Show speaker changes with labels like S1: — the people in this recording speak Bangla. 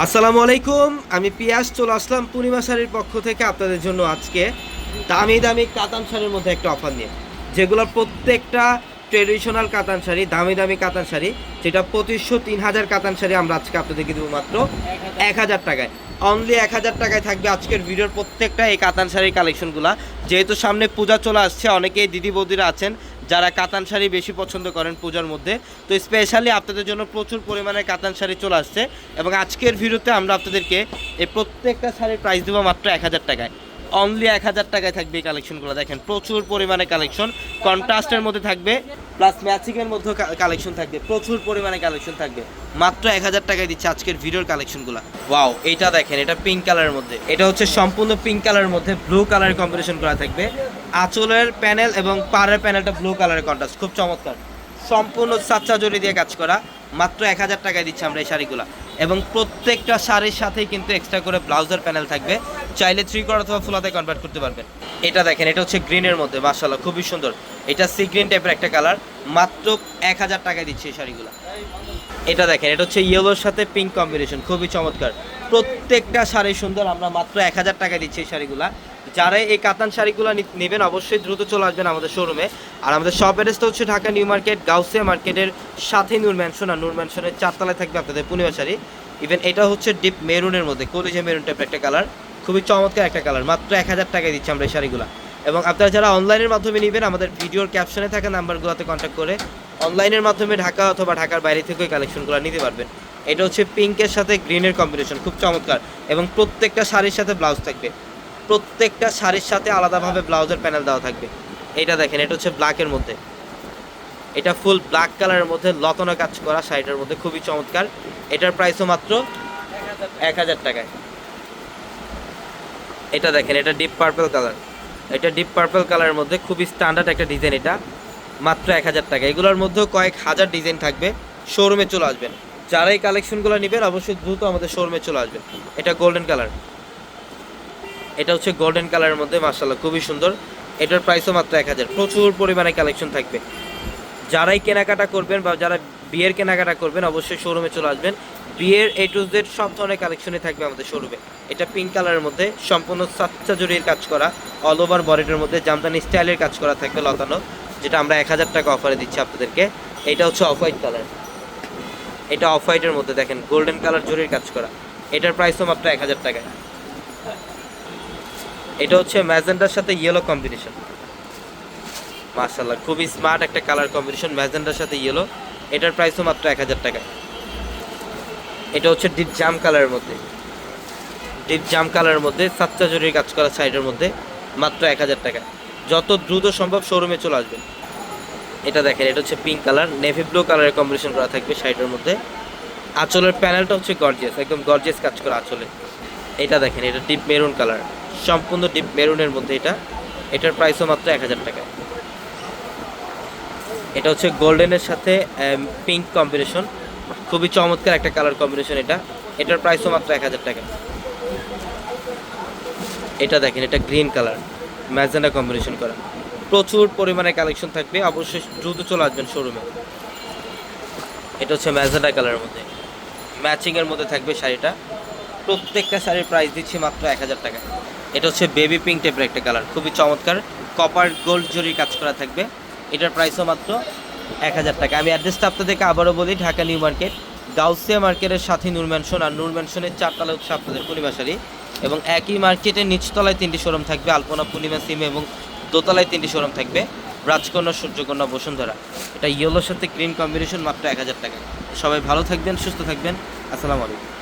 S1: আসসালামু আলাইকুম, আমি পিয়াস, চল আসলাম পূর্ণিমা শাড়ির পক্ষ থেকে আপনাদের জন্য আজকে দামি দামি কাতান শাড়ির মধ্যে একটা অফার নিয়ে। যেগুলোর প্রত্যেকটা ট্রেডিশনাল কাতান শাড়ি, দামি দামি কাতান শাড়ি, যেটা পঁচিশশো তিন হাজার কাতান শাড়ি আমরা আজকে আপনাদেরকে দেবো মাত্র এক হাজার টাকায়। অনলি এক হাজার টাকায় থাকবে আজকের ভিডিওর প্রত্যেকটা এই কাতান শাড়ির কালেকশনগুলো। যেহেতু সামনে পূজা চলে আসছে, অনেকেই দিদি বৌদিরা আছেন, যারা কাতান শাড়ি বেশি পছন্দ করেন পূজার মধ্যে। তো স্পেশালি আপনাদের জন্য প্রচুর পরিমাণে কাতান শাড়ি চলে আসছে এবং আজকের ভিডিওতে আমরা আপনাদেরকে এই প্রত্যেকটা শাড়ির প্রাইস দেবো মাত্র এক হাজার টাকায়। অনলি এক হাজার টাকায় থাকবে এই কালেকশনগুলো দেখেন, প্রচুর পরিমাণে কালেকশন কন্ট্রাস্টের মধ্যে থাকবে প্লাস ম্যাচিংয়ের মধ্যে কালেকশন থাকবে, প্রচুর পরিমাণে কালেকশন থাকবে। মাত্র এক হাজার টাকায় দিচ্ছে আজকের ভিডিওর কালেকশনগুলো ওয়াও এটা দেখেন, এটা পিঙ্ক কালারের মধ্যে। এটা হচ্ছে সম্পূর্ণ পিঙ্ক কালারের মধ্যে ব্লু কালারের কম্বিনেশন করা থাকবে। আঁচলের প্যানেল এবং পাড়ের প্যানেলটা ব্লু কালারের কন্ট্রাস্ট খুব চমৎকার। সম্পূর্ণ সাচ্চা জড়ি দিয়ে কাজ করা। মাত্র এক হাজার টাকায় দিচ্ছে আমরা এই শাড়িগুলো। এবং প্রত্যেকটা শাড়ির সাথেই কিন্তু এক্সট্রা করে ব্লাউজের প্যানেল থাকবে। চাইলে থ্রি কর অথবা ফুলাতে কনভার্ট করতে পারবেন। এটা দেখেন, এটা হচ্ছে গ্রিনের মধ্যে মার্শাল্লাহ খুবই সুন্দর। এটা সি গ্রিন টাইপের একটা কালার মাত্র এক হাজার টাকায় দিচ্ছে এই শাড়িগুলো। এটা দেখেন, এটা হচ্ছে ইয়েলোর সাথে পিঙ্ক কম্বিনেশন খুবই চমৎকার। প্রত্যেকটা শাড়ি সুন্দর, আমরা মাত্র এক হাজার টাকা দিচ্ছি এই শাড়িগুলা। যারা এই কাতান শাড়িগুলো নেবেন, অবশ্যই দ্রুত চলে আসবেন আমাদের শোরুমে আর আমাদের শপ অ্যাড্রেসটা হচ্ছে ঢাকা নিউ মার্কেট, গাউসিয়া মার্কেটের সাথে নূর ম্যানশন আর নূর ম্যানশনের চারতলায় থাকবে আপনাদের পূর্ণিমা শাড়ি। ইভেন এটা হচ্ছে ডিপ মেরুনের মধ্যে, কলিজে মেরুন টাইপের একটা কালার খুবই চমৎকার একটা কালার মাত্র এক হাজার টাকায় দিচ্ছি আমরা এই শাড়িগুলো। এবং আপনারা যারা অনলাইনের মাধ্যমে নেবেন, আমাদের ভিডিওর ক্যাপশনে থাকা নাম্বারগুলোতে কন্ট্যাক্ট করে অনলাইনের মাধ্যমে ঢাকা অথবা ঢাকার বাইরে থেকেও কালেকশনগুলো নিতে পারবেন। এটা হচ্ছে পিঙ্কের সাথে গ্রিনের কম্বিনেশন খুব চমৎকার। এবং প্রত্যেকটা শাড়ির সাথে ব্লাউজ থাকবে। প্রত্যেকটা শাড়ির সাথে আলাদাভাবে ব্লাউজের প্যানেল দেওয়া থাকবে। এটা দেখেন, এটা হচ্ছে ব্ল্যাকের মধ্যে। এটা ফুল ব্ল্যাক কালারের মধ্যে লতনা কাজ করা শাড়িটার মধ্যে, খুবই চমৎকার। এটার প্রাইসও মাত্র এক হাজার টাকায়। এটা দেখেন, এটা ডিপ পার্পল কালার এটা ডিপ পার্পল কালারের মধ্যে খুবই স্ট্যান্ডার্ড একটা ডিজাইন এটা। মাত্র এক হাজার টাকা। এগুলোর মধ্যেও কয়েক হাজার ডিজাইন থাকবে। শোরুমে চলে আসবেন। যারা এই কালেকশনগুলো নেবেন, অবশ্যই দ্রুত আমাদের শোরুমে চলে আসবেন। এটা গোল্ডেন কালার এটা হচ্ছে গোল্ডেন কালারের মধ্যে মার্শাল্লাহ খুবই সুন্দর। এটার প্রাইসও মাত্র এক হাজার। প্রচুর পরিমাণে কালেকশন থাকবে। যারাই কেনাকাটা করবেন বা যারা বিয়ের কেনাকাটা করবেন, অবশ্যই শোরুমে চলে আসবেন। বিয়ের এ টু জেড সব ধরনের কালেকশনই থাকবে আমাদের শোরুমে এটা পিঙ্ক কালারের মধ্যে, সম্পূর্ণ সাচ্চা জরির কাজ করা অল ওভার বডিটার মধ্যে জামদানি স্টাইলের কাজ করা থাকবে লতানো, যেটা আমরা এক হাজার টাকা অফারে দিচ্ছি আপনাদেরকে। এটা হচ্ছে অফ হোয়াইট কালার এটা অফ হোয়াইটের মধ্যে দেখেন গোল্ডেন কালার জরির কাজ করা। এটার প্রাইসও মাত্র এক হাজার টাকায়। এটা হচ্ছে ম্যাজেন্ডার সাথে ইয়েলো কম্বিনেশন মার্শাল্লাহ খুবই স্মার্ট একটা কালার কম্বিনেশন ম্যাজেন্ডার সাথে ইয়েলো এটার প্রাইসও মাত্র এক হাজার টাকা এটা হচ্ছে ডিপ জাম কালারের মধ্যে। ডিপ জাম কালারের মধ্যে সাতটা জরির কাজ করা সাইডের মধ্যে মাত্র এক হাজার টাকা। যত দ্রুত সম্ভব শোরুমে চলে আসবেন। এটা দেখেন, এটা হচ্ছে পিঙ্ক কালার নেভি ব্লু কালারের কম্বিনেশন করা থাকবে সাইডের মধ্যে। আঁচলের প্যানেলটা হচ্ছে গর্জিয়াস একদম গর্জিয়াস কাজ করা আঁচলে। এটা দেখেন, এটা ডিপ মেরুন কালার সম্পূর্ণ ডিপ মেরুনের মধ্যে এটা। এটার প্রাইসও মাত্র এক হাজার টাকা এটা হচ্ছে গোল্ডেনের সাথে পিঙ্ক কম্বিনেশন খুবই চমৎকার একটা কালার কম্বিনেশন এটা। এটার প্রাইসও মাত্র এক হাজার টাকা। এটা দেখেন, এটা গ্রিন কালার ম্যাজেন্ডা কম্বিনেশন করা। প্রচুর পরিমাণে কালেকশন থাকবে, অবশ্যই দ্রুত চলে আসবেন শোরুমে এটা হচ্ছে ম্যাজেন্ডা কালারের মধ্যে। ম্যাচিংয়ের মধ্যে থাকবে শাড়িটা। প্রত্যেকটা শাড়ির প্রাইস দিচ্ছি মাত্র এক হাজার টাকা। এটা হচ্ছে বেবি পিঙ্ক টাইপের একটা কালার খুবই চমৎকার। কপার গোল্ড জরির কাজ করা থাকবে। এটার প্রাইসও মাত্র এক হাজার টাকা। আমি অ্যাড্রেসটা আপনাদেরকে আবারও বলি, ঢাকা নিউ মার্কেট, গাউসিয়া মার্কেটের সাথে নূর ম্যানশন আর নূর ম্যানশনের চারতলা হচ্ছে আপনাদের পূর্ণিমাশারি এবং একই মার্কেটের নিচতলায় তিনটি শোরুম থাকবে, আলপনা পূর্ণিমা সিম এবং দোতলায় তিনটি শোরুম থাকবে, রাজকন্যা, সূর্যকন্যা, বসুন্ধরা। এটা ইয়েলোর সাথে গ্রিন কম্বিনেশন মাত্র এক হাজার টাকা। সবাই ভালো থাকবেন, সুস্থ থাকবেন। আসসালামু আলাইকুম।